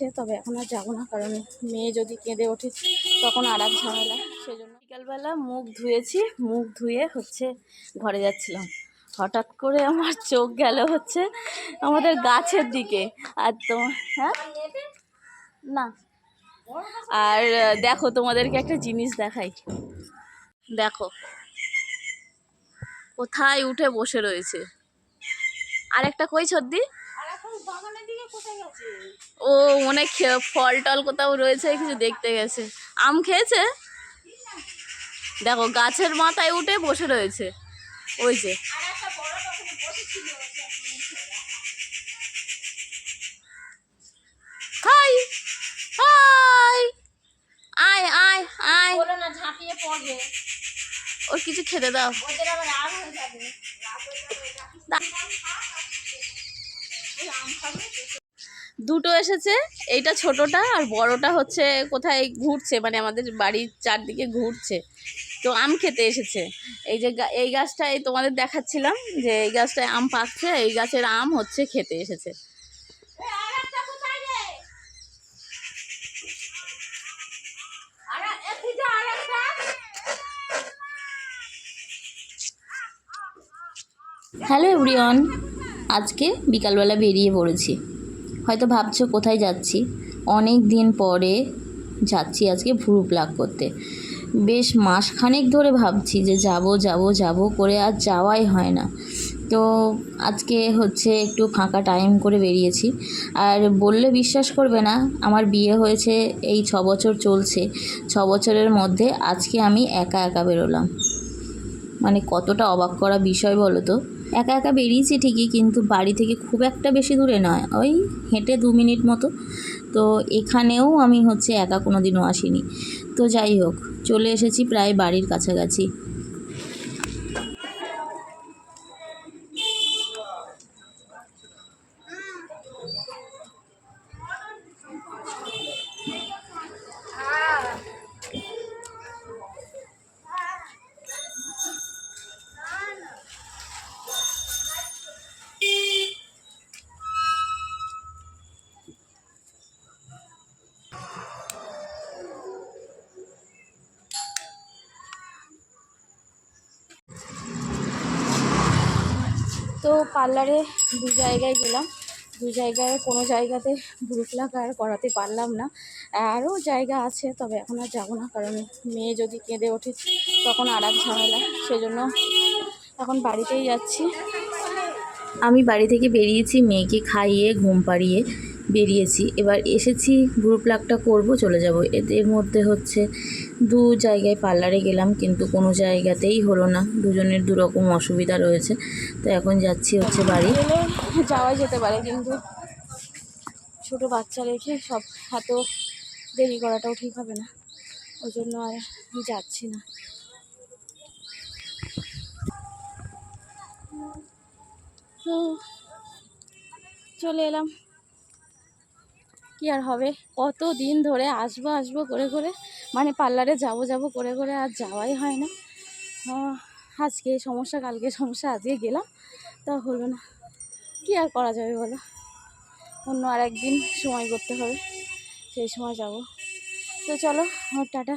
আছে তবে এখন আর যাব না, কারণ মেয়ে যদি কেঁদে ওঠে, তখন আর এক ঝামেলা, সেজন্য। বিকালবেলা মুখ ধুয়েছি, মুখ ধুয়ে হচ্ছে ঘরে যাচ্ছিলাম। হঠাৎ করে আমার চোখ গেল হচ্ছে আমাদের গাছের দিকে, আর তো হ্যাঁ? না। আর দেখো, তোমাদেরকে একটা জিনিস দেখাই। দেখো। কোথায় উঠে বসে রয়েছে? আর একটা কই, সর্দি? ও মনে ফল টল কোথাও রয়েছে কিছু দেখতে গেছে। আম খেয়েছে? দেখো গাছের মাথায় উঠে বসে রয়েছে। ওই যে। খাই হাই! আয় আয় আয়। বলো না ঝাঁপিয়ে পড়বে। ওর কিছু খেতে দাও। ওদের আবার রাগ হয়ে যাবে। দুটো এসেছে, এইটা ছোটটা আর বড়টা হচ্ছে কোথায় ঘুরছে মানে আমাদের বাড়ির চারদিকে ঘুরছে। তো আম খেতে এসেছে। এই যে এই গাছটায় তোমাদের দেখাচ্ছিলাম যে এই গাছটায় আম পাকছে, এই গাছের আম হচ্ছে খেতে এসেছে। হ্যালো এভরিওয়ান, আজকে বিকালবেলা বেরিয়ে পড়েছি। হয়তো ভাবছ কোথায় যাচ্ছি। অনেক দিন পরে যাচ্ছি আজকে ভুরু প্লাগ করতে। বেশ মাসখানেক ধরে ভাবছি যে যাব যাব যাব করে আর যাওয়াই হয় না। তো আজকে হচ্ছে একটু ফাঁকা টাইম করে বেরিয়েছি। আর বললে বিশ্বাস করবে না, আমার বিয়ে হয়েছে, এই ছ বছর চলছে। ছ বছরের মধ্যে আজকে আমি একা একা বেরোলাম। মানে কতটা অবাক করা বিষয় বলো তো? একা একা বেরিয়েছি ঠিকই, কিন্তু বাড়ি থেকে খুব একটা বেশি দূরে নয়। ওই হেঁটে দু মিনিট মতো। তো এখানেও আমি হচ্ছে একা কোনো দিনও আসিনি। তো যাই হোক, চলে এসেছি প্রায় বাড়ির কাছাকাছি। তো পার্লারে দু জায়গায় গেলাম। দু জায়গায় কোনো জায়গাতে ভুরুপ্লাক আর করাতে পারলাম না। আরও জায়গা আছে, তবে এখন আর যাব না, কারণ মেয়ে যদি কেঁদে ওঠে তখন আর এক ঝামেলা। সেজন্য এখন বাড়িতেই যাচ্ছি। আমি বাড়ি থেকে বেরিয়েছি, মেয়েকে খাইয়ে, ঘুম পাড়িয়ে। বেরিয়েছি। এবার এসেছি গ্রুপ প্লাগটা করব, চলে যাব। এদের মধ্যে হচ্ছে দু জায়গায় পার্লারে গেলাম, কিন্তু কোনো জায়গাতেই হলো না। দুজনের দুরকম অসুবিধা রয়েছে। তো এখন যাচ্ছি হচ্ছে বাড়ি। যাওয়া যেতে পারে, কিন্তু ছোট বাচ্চা রেখে সব এত দেরি করাটাও ঠিক হবে না। ওই জন্য আর যাচ্ছি না। তো চলে এলাম। কি আর হবে? কত দিন ধরে আসব আসব করে করে। মানে পার্লারে যাব যাব করে করে আর যাওয়াই হয় না। আজকে সমস্যা, কালকে সমস্যা, আজকে গেলাম। তা হলো না। কি আর করা যাবে বলো? অন্য আর একদিন সময় করতে হবে। সেই সময় যাব। তো চলো টাটা।